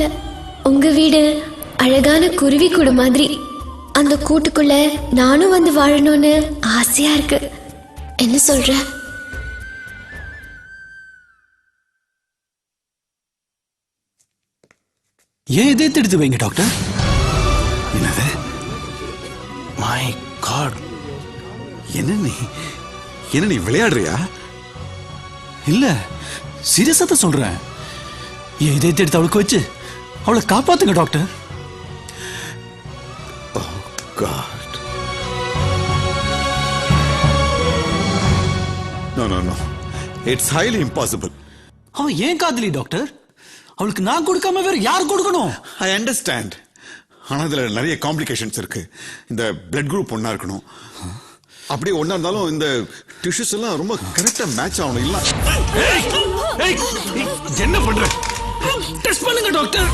இல்ல உங்க வீடு அழகான குருவி கூடு மாதிரி. அந்த கூட்டுக்குள்ள நானும் வந்து வாழணும்னு ஆசையா இருக்கு. என்ன சொல்ற? ஏன் இதே எடுத்து வைங்க டாக்டர்? என்னது? மை காட் என்ன நீ? என்ன நீ விளையாடுறியா? இல்ல சீரியஸா தான் சொல்றேன். ஏன் இதே எடுத்து அவளுக்கு வச்சு? அவளை காப்பாத்துங்க doctor. God no no no it's highly impossible அவன் ஏன் காதலி டாக்டர்? அவளுக்கு நான் கொடுக்காம வேற யார் கொடுக்கணும்? ஐ அண்டர்ஸ்டாண்ட் ஆனா இதுல நிறைய காம்ப்ளிகேஷன்ஸ் இருக்கு. இந்த பிளட் குரூப் ஒண்ணா இருக்கணும். அப்படியே ஒண்ணா இருந்தாலும் இந்த டிஷ்யூஸ் எல்லாம் ரொம்ப கரெக்டா மேட்ச் ஆகணும். இல்ல. என்ன பண்ற? டெஸ்ட் பண்ணுங்க டாக்டர்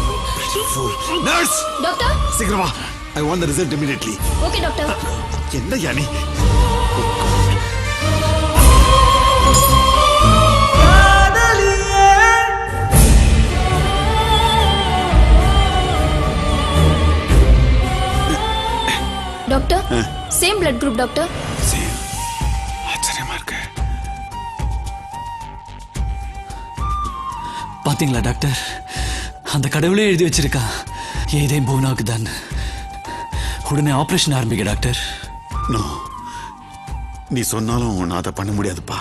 நர்ஸ் டாக்டர் சீக்கிரமா I want the result immediately okay doctor என்ன யானி doctor same blood group doctor பாத்தீங்களா டாக்டர்? அந்த கடவுளே எழுதி வச்சிருக்கா. ஏதே பூனாக்கு தான் உடனே ஆபரேஷன் ஆரம்பிக்க டாக்டர். நோ. நீ சொன்னாலும் நான் அதை பண்ண முடியாதுப்பா.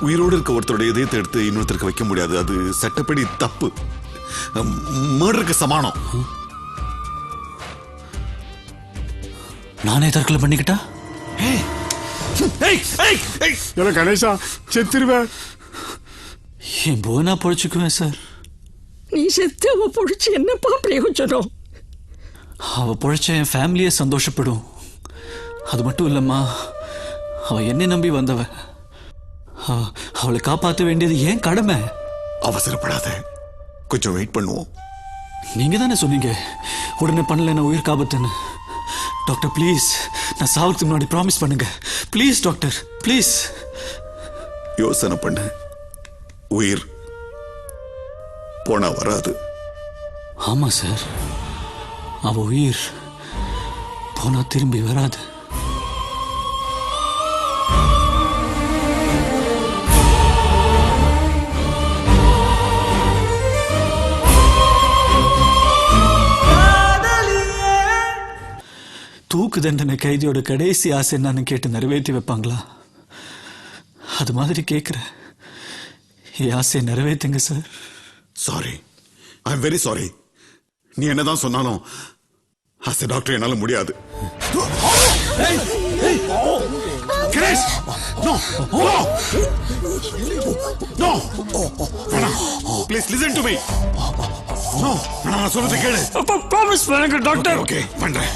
உயிரோடு இருக்க ஒருத்தரோட இதயத்தை எடுத்து இன்னொருத்தருக்கு வைக்க முடியாது. அது சட்டப்படி தப்பு. மர்டருக்கு சமானம். நானே தற்கொலை பண்ணிக்கிட்டா? ஏய், ஏய், ஏய். இல்ல கணேசா செத்துருவேன். என் போனா பொழைச்சுக்குவேன் சார்? நீ செத்து அவ பொழிச்சு என்னப்பா பிரயோஜனம் அவ பொழைச்ச என் ஃபேமிலியே சந்தோஷப்படும். அது மட்டும் இல்லம்மா அவ என்னை நம்பி வந்தவ. அவ- அவளை காப்பாற்ற வேண்டியது ஏன் கடமை? அவசரப்படாத. கொஞ்சம் வெயிட் பண்ணுவோம். நீங்க தானே சொன்னீங்க உடனே பண்ணல உயிர் காபத்துன்னு டாக்டர் ப்ளீஸ் நான் சாவறதுக்கு முன்னாடி ப்ராமிஸ் பண்ணுங்க. ப்ளீஸ் டாக்டர் ப்ளீஸ் யோசனை பண்ணு. உயிர் போனா வராது. ஆமா சார். அவ உயிர் போனா திரும்பி வராது. தூக்கு தண்டனை கைதியோட கடைசி ஆசை என்னன்னு கேட்டு நிறைவேற்றி வைப்பாங்களா? அது மாதிரி கேட்குறேன் என் ஆசையை நிறைவேற்றுங்க sir. Sorry I am very sorry நீ என்னதான் சொன்னாலும் அஸ் டாக்டர் என்னால முடியாது. Grace no no no. Please listen to me no நான் சொல்றது கேளு. ப்ராமிஸ் பண்ணுங்க டாக்டர். ஓகே பண்றேன்.